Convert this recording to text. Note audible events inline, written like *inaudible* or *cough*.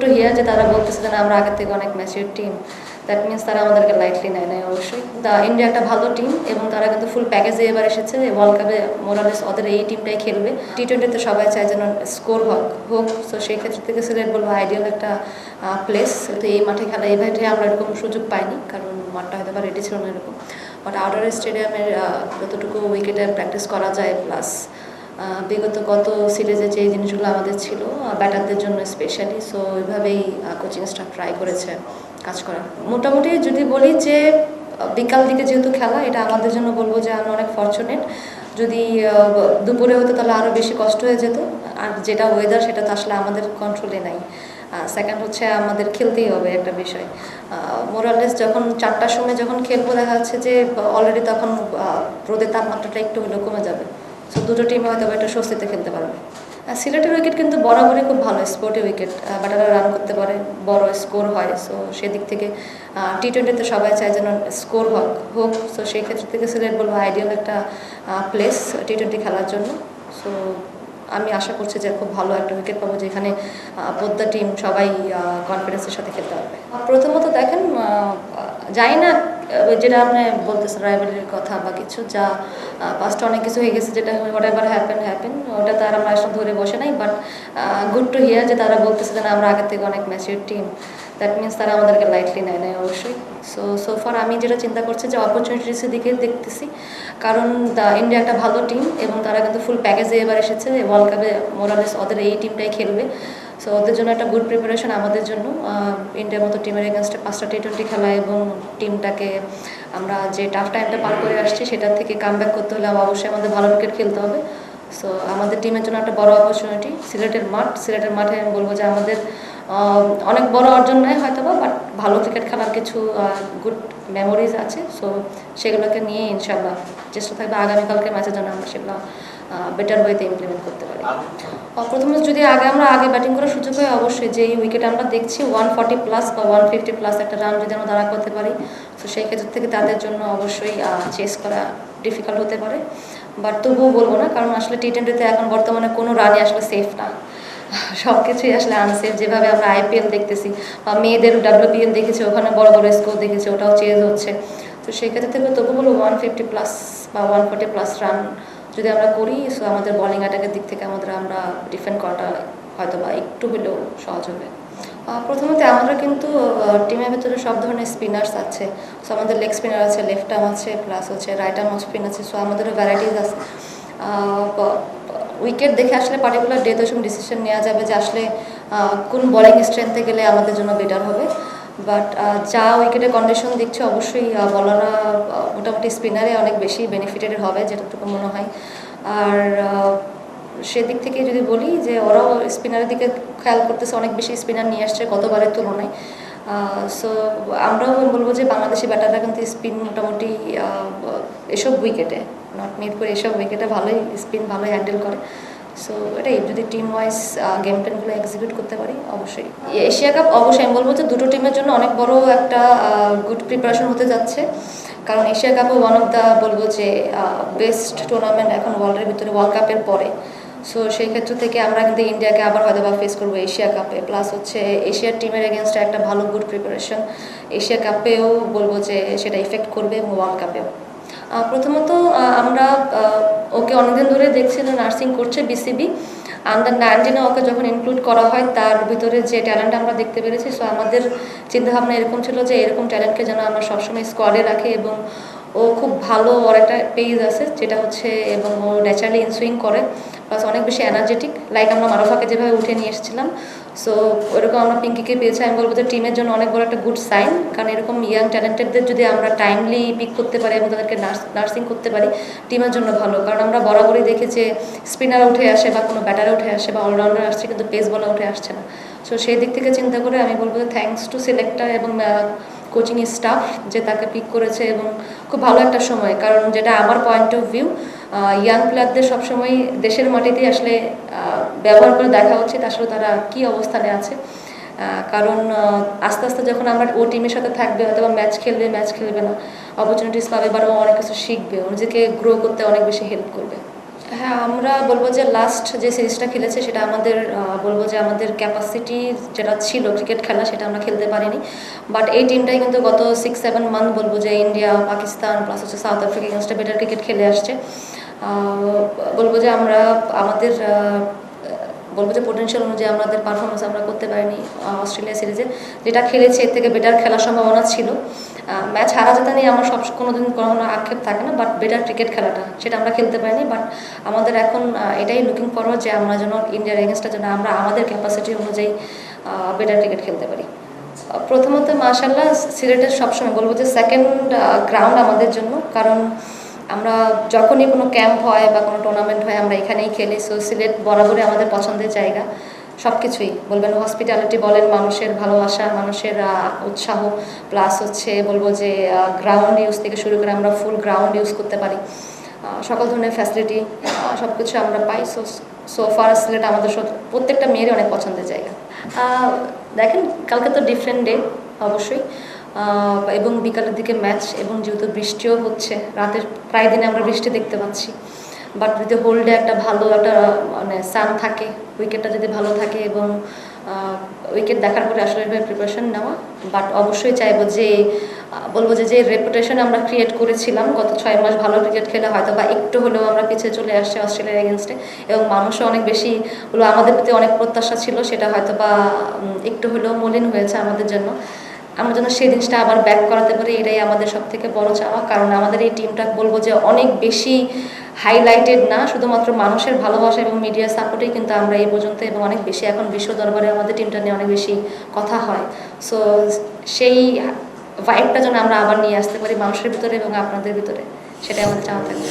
Two here যে তারা বলতেছে যে আমরা আগের থেকে অনেক ম্যাচিউর টিম দ্যাট মিনস তারা আমাদেরকে লাইটলি নেয় নাই অবশ্যই। দা ইন্ডিয়া একটা ভালো টিম এবং তারা কিন্তু ফুল প্যাকেজে এবার এসেছে ওয়ার্ল্ড কাপে মোরালেস ওদের এই টিমটাই খেলবে। টি টোয়েন্টিতে সবাই চায় যেন স্কোর হোক হোক। সো সেই ক্ষেত্রে থেকে সিলেট বলব আইডিয়াল একটা প্লেস তো এই মাঠে খেলা, এই আমরা এরকম সুযোগ পাইনি, কারণ মাঠটা হয়তো বা রেডি ছিল না এরকম। বাট আউটার স্টেডিয়ামের যতটুকু উইকেটে প্র্যাকটিস করা যায় প্লাস বিগত গত সিরিজে যে জিনিসগুলো আমাদের ছিল ব্যাটারদের জন্য স্পেশালি সো ওইভাবেই কোচিং স্টাফ ট্রাই করেছে কাজ করার। মোটামুটি যদি বলি যে বিকাল দিকে যেহেতু খেলা, এটা আমাদের জন্য বলব যে আমরা অনেক ফর্চুনেট যদি দুপুরে হতো তাহলে আরও বেশি কষ্ট হয়ে যেত, আর যেটা ওয়েদার সেটা তো আসলে আমাদের কন্ট্রোলে নাই। সেকেন্ড হচ্ছে আমাদের খেলতেই হবে একটা বিষয়। মোরালেস যখন চারটার সময় যখন খেলব, দেখা যাচ্ছে যে অলরেডি তখন রোদের তাপমাত্রাটা একটু হলেও কমে যাবে। সো দুটো টিম হয়তো একটা স্বস্তিতে খেলতে পারবে। আর সিলেটের উইকেট কিন্তু বরাবরই খুব ভালো স্পোর্টি উইকেট ব্যাটাররা রান করতে পারে, বড় স্কোর হয়। সো সেদিক থেকে টি টোয়েন্টিতে সবাই চায় যেন স্কোর হোক হোক। সো সেই ক্ষেত্রে থেকে সিলেট বলব আইডিয়াল একটা প্লেস টি টোয়েন্টি খেলার জন্য। সো আমি আশা করছি যে খুব ভালো একটা উইকেট পাবো যেখানে পদ্মা টিম সবাই কনফিডেন্সের সাথে খেলতে পারবে। প্রথমত দেখেন যাই না যেটা আপনি বলতেছেন রাইভালির কথা বা কিছু যা পাস্টে অনেক কিছু হয়ে গেছে যেটা হোয়াট এভার হ্যাপেন হ্যাপেন ওটা তার আমরা আসলে ধরে বসে নাই বাট গুড টু হিয়ার যে তারা বলতেছে যে আমরা আগের থেকে অনেক ম্যাচিউর টিম দ্যাট মিনস তারা আমাদেরকে লাইটলি নেয় নেয় অবশ্যই। সো সো ফার আমি যেটা চিন্তা করছি যে অপরচুনিটিসের দিকে দেখতেছি। কারণ ইন্ডিয়া একটা ভালো টিম এবং তারা কিন্তু ফুল প্যাকেজে এবার এসেছে ওয়ার্ল্ড কাপে মোরালেস ওদের এই টিমটাই খেলবে। সো ওদের জন্য একটা গুড প্রিপারেশন আমাদের জন্য। ইন্ডিয়ার মতো টিমের এগেনস্টে পাঁচটা টি টোয়েন্টি খেলা এবং টিমটাকে আমরা যে টাফ টাইমটা পার করে আসছি, সেটার থেকে কাম ব্যাক করতে হলে অবশ্যই আমাদের ভালো ক্রিকেট খেলতে হবে। সো আমাদের টিমের জন্য একটা বড় অপরচুনিটি সিলেটের মাঠ। সিলেটের মাঠে আমি বলব যে আমাদের অনেক বড় অর্জন নয় হয়তো বা বাট ভালো ক্রিকেট খেলার কিছু গুড মেমোরিজ আছে। সো সেগুলোকে নিয়ে ইনশাল্লাহ চেষ্টা থাকবে আগামীকালকে ম্যাচের জন্য আমরা সেগুলো বেটার ওয়েতে ইমপ্লিমেন্ট করতে পারি। প্রথমে যদি আগে আমরা আগে ব্যাটিং করার সুযোগ হয় অবশ্যই যে উইকেট আমরা দেখছি ওয়ান ফর্টি প্লাস বা ওয়ান ফিফটি প্লাস একটা রান যদি আমরা দাঁড়া করতে পারি তো সেই ক্ষেত্র থেকে তাদের জন্য অবশ্যই চেস করা ডিফিকাল্ট হতে পারে। বাট তবুও বলব না কারণ আসলে টি টোয়েন্টিতে এখন বর্তমানে কোনো রানই আসলে সেফ না। *laughs* সব কিছুই আসলে আনসেফ যেভাবে আমরা আইপিএল দেখতেছি বা মেয়েদের ডাব্লিউপিএল দেখেছি ওখানে বড় বড় স্কোর দেখেছি ওটাও চেঞ্জ হচ্ছে। তো সেই ক্ষেত্রে থেকে তবু বলব ওয়ান ফিফটি প্লাস বা ওয়ান ফোর্টি প্লাস রান যদি আমরা করি সো আমাদের বলিং অ্যাটাকের দিক থেকে আমাদের আমরা ডিফেন্ড করাটা হয়তো বা একটু হলেও সহজ হবে। প্রথমত আমরা কিন্তু টিমের ভেতরে সব ধরনের স্পিনার্স আছে। সো আমাদের লেগ স্পিনার আছে লেফট আর্ম আছে প্লাস হচ্ছে রাইট আর্ম স্পিন আছে। সো আমাদেরও ভ্যারাইটিস আছে। উইকেট দেখে আসলে পার্টিকুলার ডেতে ওসব ডিসিশন নেওয়া যাবে যে আসলে কোন বোলিং স্ট্রেংথে গেলে আমাদের জন্য বেটার হবে। বাট যা উইকেটের কন্ডিশন দেখছে অবশ্যই বলাররা মোটামুটি স্পিনারে অনেক বেশি বেনিফিটেড হবে যেটাটুকু মনে হয়। আর সেদিক থেকে যদি বলি যে ওরাও স্পিনারের দিকে খেয়াল করতেছে, অনেক বেশি স্পিনার নিয়ে আসছে গতবারের তুলনায়। সো আমরাও বলব যে বাংলাদেশি ব্যাটাররা কিন্তু স্পিন মোটামুটি এসব উইকেটে নট মিরপুর এসব উইকেটে ভালোই স্পিন ভালোই হ্যান্ডেল করে। সো এটাই, যদি টিম ওয়াইজ গেম প্ল্যানগুলো এক্সিকিউট করতে পারি, অবশ্যই। এশিয়া কাপ অবশ্যই আমি বলব যে দুটো টিমের জন্য অনেক বড় একটা গুড প্রিপারেশন হতে যাচ্ছে। কারণ এশিয়া কাপও ওয়ান অফ দ্য বলব যে বেস্ট টুর্নামেন্ট এখন ওয়ার্ল্ডের ভিতরে ওয়ার্ল্ড কাপের পরে। সো সেই ক্ষেত্র থেকে আমরা কিন্তু ইন্ডিয়াকে আবার হয়তো বা ফেস করব এশিয়া কাপে প্লাস হচ্ছে এশিয়ার টিমের এগেনস্টে একটা ভালো গুড প্রিপারেশন এশিয়া কাপেও বলব যে, সেটা ইফেক্ট করবে এবং ওয়ার্ল্ড কাপেও প্রথমত আমরা ওকে অনেকদিন ধরে দেখছি যে নার্সিং করছে বিসিবি আন্ডার নাইনটিনে ওকে যখন ইনক্লুড করা হয়, তার ভিতরে যে ট্যালেন্ট আমরা দেখতে পেরেছি সো আমাদের চিন্তাভাবনা এরকম ছিল যে এরকম ট্যালেন্টকে যেন আমরা সবসময় স্কোয়াডে রাখি এবং ও খুব ভালো, ওর একটা পেজ আছে, যেটা হচ্ছে, এবং ও ন্যাচারালি ইনসুইং করে প্লাস অনেক বেশি এনার্জেটিক লাইক আমরা মারফাকে যেভাবে উঠে নিয়ে এসেছিলাম সো ওরকম আমরা পিঙ্কিকে পেয়েছি। আমি বলব যে টিমের জন্য অনেক বড় একটা গুড সাইন কারণ এরকম ইয়াং ট্যালেন্টেডদের যদি আমরা টাইমলি পিক করতে পারি এবং তাদেরকে নার্সিং করতে পারি টিমের জন্য ভালো। কারণ আমরা বরাবরই দেখি যে স্পিনার উঠে আসে বা কোনো ব্যাটারে উঠে আসে বা অলরাউন্ডার আসছে, কিন্তু পেস বলা উঠে আসছে না। সো সেই দিক থেকে চিন্তা করে আমি বলব যে থ্যাঙ্কস টু সিলেক্টার এবং কোচিং স্টাফ যে তাকে পিক করেছে এবং খুব ভালো একটা সময়। কারণ যেটা আমার পয়েন্ট অফ ভিউ ইয়াং প্লেয়ারদের সবসময় দেশের মাটিতেই আসলে ব্যবহার করে দেখা উচিত আসলে তারা কি অবস্থানে আছে। কারণ আস্তে আস্তে যখন আমরা ও টিমের সাথে থাকবে, হয়তো অথবা ম্যাচ খেলবে ম্যাচ খেলবে না। অপরচুনিটিস পাবে বা অনেক কিছু শিখবে। নিজেকে গ্রো করতে অনেক বেশি হেল্প করবে। হ্যাঁ আমরা বলব যে লাস্ট যে সিরিজটা খেলেছে সেটা আমাদের বলব যে আমাদের ক্যাপাসিটি যেটা ছিল ক্রিকেট খেলা সেটা আমরা খেলতে পারিনি। বাট এই টিমটাই কিন্তু গত সিক্স সেভেন মান্থ বলব যে ইন্ডিয়া পাকিস্তান প্লাস হচ্ছে সাউথ আফ্রিকা এগেনস্টে বেটার ক্রিকেট খেলে আসছে। বলব যে আমরা আমাদের বলব যে পোটেনশিয়াল অনুযায়ী আমাদের পারফরমেন্স আমরা করতে পারিনি অস্ট্রেলিয়া সিরিজে যেটা খেলেছে, এর থেকে বেটার খেলার সম্ভাবনা ছিল। ম্যাচ হারা যেতে নিয়ে আমার সব কোনোদিন কোনো আক্ষেপ থাকে না বাট বেটার ক্রিকেট খেলাটা, সেটা আমরা খেলতে পারিনি। বাট আমাদের এখন এটাই লুকিং ফরওয়ার্ড যে আমরা যেন ইন্ডিয়ার এগেনস্টটা যেন আমরা আমাদের ক্যাপাসিটি অনুযায়ী বেটার ক্রিকেট খেলতে পারি। প্রথমত মাশাল্লাহ সিলেটের সবসময় বলব যে সেকেন্ড গ্রাউন্ড আমাদের জন্য। কারণ আমরা যখনই কোনো ক্যাম্প হয় বা কোনো টুর্নামেন্ট হয়, আমরা এখানেই খেলি। সো সিলেট বরাবরই আমাদের পছন্দের জায়গা। সব কিছুই বলবেন হসপিটালিটি বলেন মানুষের ভালোবাসা, মানুষের উৎসাহ। প্লাস হচ্ছে বলব যে গ্রাউন্ড ইউজ থেকে শুরু করে আমরা ফুল গ্রাউন্ড ইউজ করতে পারি। সকল ধরনের ফ্যাসিলিটি সব কিছু আমরা পাই। সো সো ফার সিলেট আমাদের প্রত্যেকটা মেয়েরই অনেক পছন্দের জায়গা। দেখেন, কালকে তো ডিফারেন্ট ডে অবশ্যই। এবং বিকালের দিকে ম্যাচ এবং যেহেতু বৃষ্টিও হচ্ছে, রাতের প্রায় দিনে আমরা বৃষ্টি দেখতে পাচ্ছি। বাট যদি হোল ডে একটা ভালো একটা মানে সান থাকে উইকেটটা যদি ভালো থাকে এবং উইকেট দেখার পরে আসলে প্রিপারেশন নেওয়া। বাট অবশ্যই চাইব যে বলব যে যে রেপুটেশন আমরা ক্রিয়েট করেছিলাম, গত ছয় মাস ভালো ক্রিকেট খেলে হয়তো বা একটু হলেও আমরা পিছিয়ে চলে আসছি অস্ট্রেলিয়ার এগেনস্টে এবং মানুষও অনেক বেশি হলো, আমাদের প্রতি অনেক প্রত্যাশা ছিল, সেটা হয়তো বা একটু হলেও মলিন হয়েছে আমাদের জন্য। আমরা যেন সেই জিনিসটা আবার ব্যাক করাতে পারি, এটাই আমাদের সব থেকে বড় চাওয়া। কারণ আমাদের এই টিমটা বলব যে অনেক বেশি হাইলাইটেড না, শুধুমাত্র মানুষের ভালোবাসা এবং মিডিয়া সাপোর্টেই কিন্তু আমরা এই পর্যন্ত এবং অনেক বেশি এখন বিশ্ব দরবারে আমাদের টিমটা নিয়ে অনেক বেশি কথা হয়। সো সেই ভাইবটা যেন আমরা আবার নিয়ে আসতে পারি মানুষের ভিতরে এবং আপনাদের ভিতরে, সেটাই আমাদের চাওয়া থাকবে।